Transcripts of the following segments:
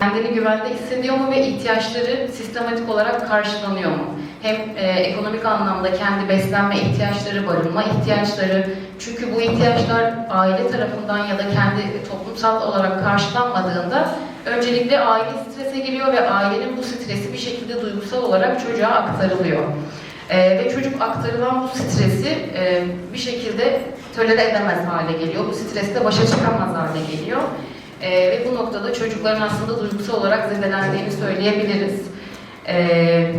Kendini güvende hissediyor mu ve ihtiyaçları sistematik olarak karşılanıyor mu? Hem e, ekonomik anlamda kendi beslenme ihtiyaçları, barınma ihtiyaçları. Çünkü bu ihtiyaçlar aile tarafından ya da kendi toplumsal olarak karşılanmadığında öncelikle aile strese giriyor ve ailenin bu stresi bir şekilde duygusal olarak çocuğa aktarılıyor. E, ve çocuk aktarılan bu stresi e, bir şekilde tolere edemez hale geliyor. Bu stresle başa çıkamaz hale geliyor. Ee, ve bu noktada çocukların aslında duygusal olarak zedelendiğini söyleyebiliriz. Ee,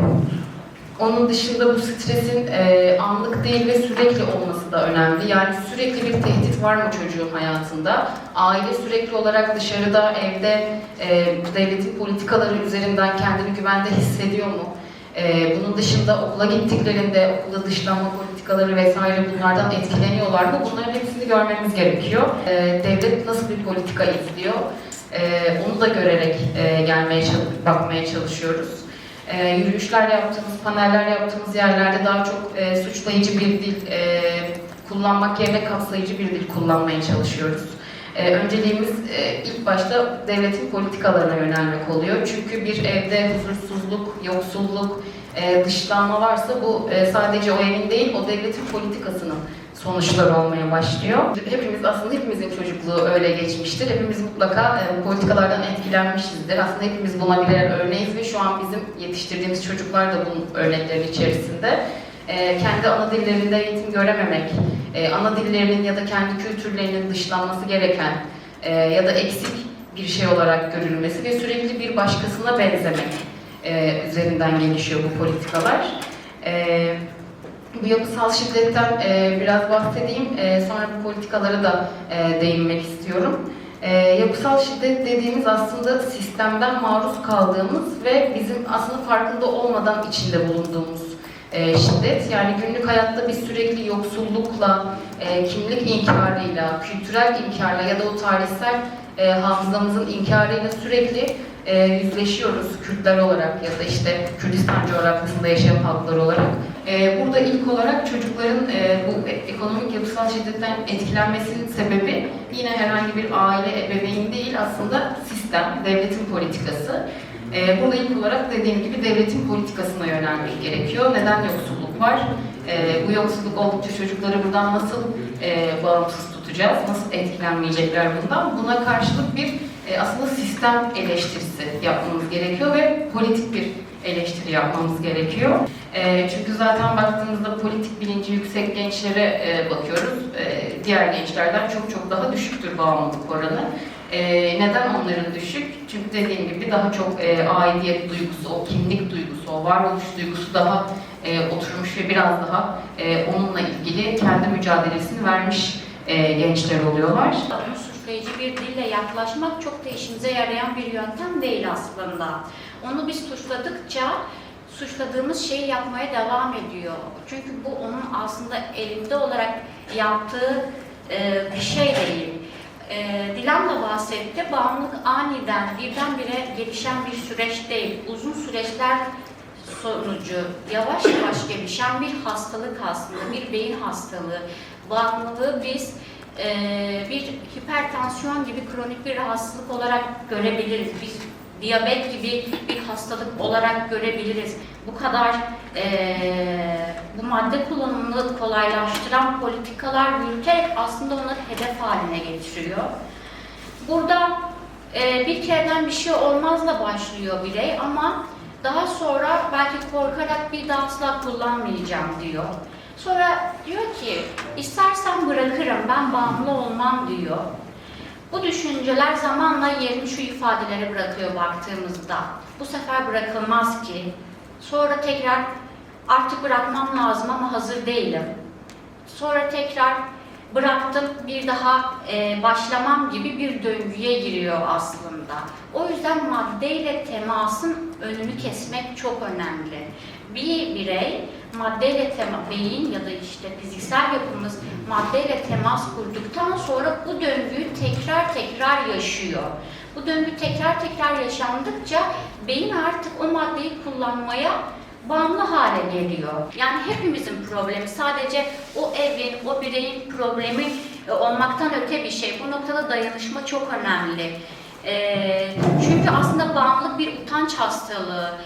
onun dışında bu stresin e, anlık değil ve sürekli olması da önemli. Yani sürekli bir tehdit var mı çocuğun hayatında? Aile sürekli olarak dışarıda, evde e, devletin politikaları üzerinden kendini güvende hissediyor mu? E, bunun dışında okula gittiklerinde okulda dışlanma politikaları vesaire bunlardan etkileniyorlar mı? Bunların hepsini görmemiz gerekiyor. E, devlet nasıl bir politika izliyor? E, onu da görerek e, gelmeye bakmaya çalışıyoruz. E, yürüyüşler yaptığımız, paneller yaptığımız yerlerde daha çok e, suçlayıcı bir dil e, kullanmak yerine kapsayıcı bir dil kullanmaya çalışıyoruz. E, önceliğimiz e, ilk başta devletin politikalarına yönelmek oluyor. Çünkü bir evde huzursuzluk, yoksulluk, e, dışlanma varsa bu e, sadece o evin değil, o devletin politikasının sonuçları olmaya başlıyor. Hepimiz aslında hepimizin çocukluğu öyle geçmiştir. Hepimiz mutlaka e, politikalardan etkilenmişizdir. Aslında hepimiz buna birer örneğiz ve şu an bizim yetiştirdiğimiz çocuklar da bunun örnekleri içerisinde. E, kendi ana dillerinde eğitim görememek, e, ana dillerinin ya da kendi kültürlerinin dışlanması gereken e, ya da eksik bir şey olarak görülmesi ve sürekli bir başkasına benzemek e, üzerinden gelişiyor bu politikalar. E, bu yapısal şiddetten e, biraz bahsedeyim, e, sonra bu politikalara da e, değinmek istiyorum. E, yapısal şiddet dediğimiz aslında sistemden maruz kaldığımız ve bizim aslında farkında olmadan içinde bulunduğumuz e, şiddet. Yani günlük hayatta biz sürekli yoksullukla, e, kimlik inkarıyla, kültürel inkarla ya da o tarihsel e, hafızamızın inkarıyla sürekli e, yüzleşiyoruz Kürtler olarak ya da işte Kürdistan coğrafyasında yaşayan halklar olarak. E, burada ilk olarak çocukların e, bu ekonomik yapısal şiddetten etkilenmesinin sebebi yine herhangi bir aile, ebeveyn değil aslında sistem, devletin politikası. E, burada ilk olarak dediğim gibi devletin politikasına yönelmek gerekiyor. Neden yoksulluk var? E, bu yoksulluk oldukça çocukları buradan nasıl e, bağımsız tutacağız? Nasıl etkilenmeyecekler bundan? Buna karşılık bir e, aslında sistem eleştirisi yapmamız gerekiyor ve politik bir eleştiri yapmamız gerekiyor. E, çünkü zaten baktığımızda politik bilinci yüksek gençlere e, bakıyoruz. E, diğer gençlerden çok çok daha düşüktür bağımlılık oranı. E, neden onların düşük? Çünkü dediğim gibi daha çok e, aidiyet duygusu, o kimlik duygusu, o varoluş duygusu daha e, oturmuş ve biraz daha e, onunla ilgili kendi mücadelesini vermiş e, gençler oluyorlar. Suçlayıcı bir dille yaklaşmak çok da işimize yarayan bir yöntem değil aslında. Onu biz suçladıkça suçladığımız şeyi yapmaya devam ediyor. Çünkü bu onun aslında elinde olarak yaptığı e, bir şey değil. E, Dilan da bahsetti, bağımlılık aniden birdenbire gelişen bir süreç değil. Uzun süreçler sonucu yavaş yavaş gelişen bir hastalık aslında, bir beyin hastalığı. Bağımlılığı biz e, bir hipertansiyon gibi kronik bir rahatsızlık olarak görebiliriz. Biz diyabet gibi bir hastalık olarak görebiliriz. Bu kadar e, bu madde kullanımını kolaylaştıran politikalar yürüterek aslında onları hedef haline getiriyor. Burada e, bir kereden bir şey olmazla başlıyor birey ama daha sonra belki korkarak bir daha asla kullanmayacağım diyor. Sonra diyor ki istersen bırakırım ben bağımlı olmam diyor. Bu düşünceler zamanla yerini şu ifadelere bırakıyor baktığımızda. Bu sefer bırakılmaz ki. Sonra tekrar artık bırakmam lazım ama hazır değilim. Sonra tekrar bıraktım bir daha e, başlamam gibi bir döngüye giriyor aslında. O yüzden maddeyle temasın önünü kesmek çok önemli. Bir birey maddeyle tema, beyin ya da işte fiziksel yapımız maddeyle temas kurduktan sonra bu döngüyü tekrar tekrar yaşıyor. Bu döngü tekrar tekrar yaşandıkça beyin artık o maddeyi kullanmaya bağımlı hale geliyor. Yani hepimizin problemi sadece o evin, o bireyin problemi e, olmaktan öte bir şey. Bu noktada dayanışma çok önemli. E, çünkü aslında bağımlılık bir utanç hastalığı.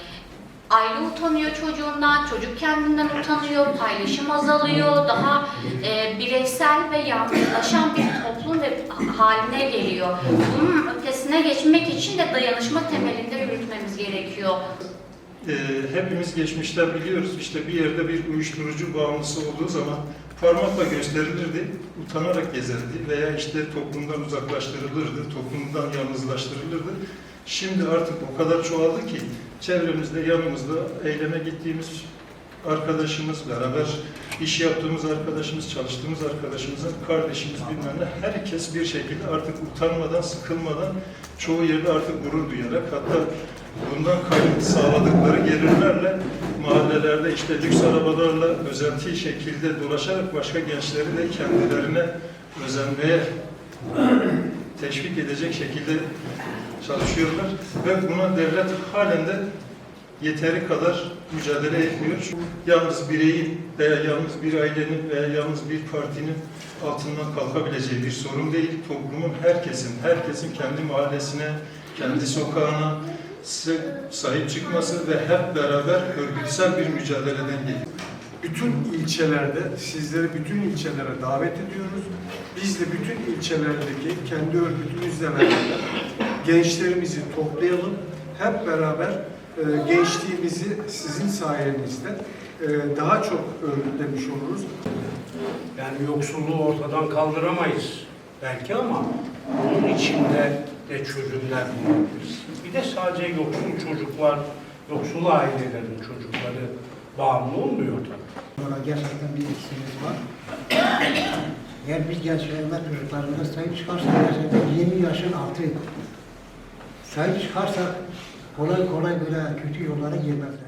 Aile utanıyor çocuğundan, çocuk kendinden utanıyor, paylaşım azalıyor, daha e, bireysel ve yalnızlaşan bir toplum ve haline geliyor. Bunun ötesine geçmek için de dayanışma temelinde yürütmemiz gerekiyor. Ee, hepimiz geçmişten biliyoruz işte bir yerde bir uyuşturucu bağımlısı olduğu zaman parmakla gösterilirdi, utanarak gezerdi veya işte toplumdan uzaklaştırılırdı, toplumdan yalnızlaştırılırdı. Şimdi artık o kadar çoğaldı ki çevremizde, yanımızda eyleme gittiğimiz arkadaşımız, beraber iş yaptığımız arkadaşımız, çalıştığımız arkadaşımızın kardeşimiz bilmem ne herkes bir şekilde artık utanmadan, sıkılmadan çoğu yerde artık gurur duyarak hatta bundan kayıt sağladıkları gelirlerle mahallelerde işte lüks arabalarla özenti şekilde dolaşarak başka gençleri de kendilerine özenmeye teşvik edecek şekilde çalışıyorlar ve buna devlet halen de yeteri kadar mücadele etmiyor. Yalnız bireyin veya yalnız bir ailenin veya yalnız bir partinin altından kalkabileceği bir sorun değil. Toplumun herkesin, herkesin kendi mahallesine, kendi sokağına sahip çıkması ve hep beraber örgütsel bir mücadeleden geliyor. Bütün ilçelerde, sizleri bütün ilçelere davet ediyoruz. Biz de bütün ilçelerdeki kendi örgütümüzle beraber gençlerimizi toplayalım. Hep beraber e, gençliğimizi sizin sayenizde e, daha çok örgütlemiş oluruz. Yani yoksulluğu ortadan kaldıramayız belki ama onun içinde de çözümler bulabiliriz. Bir de sadece yoksul çocuklar, yoksul ailelerin çocukları bağımlı olmuyor tabii. Sonra gerçekten bir eksiğimiz var. Eğer biz gençlerime, çocuklarımıza sahip çıkarsak gerçekten 20 yaşın altı sahip çıkarsak kolay kolay böyle kötü yollara girmezler.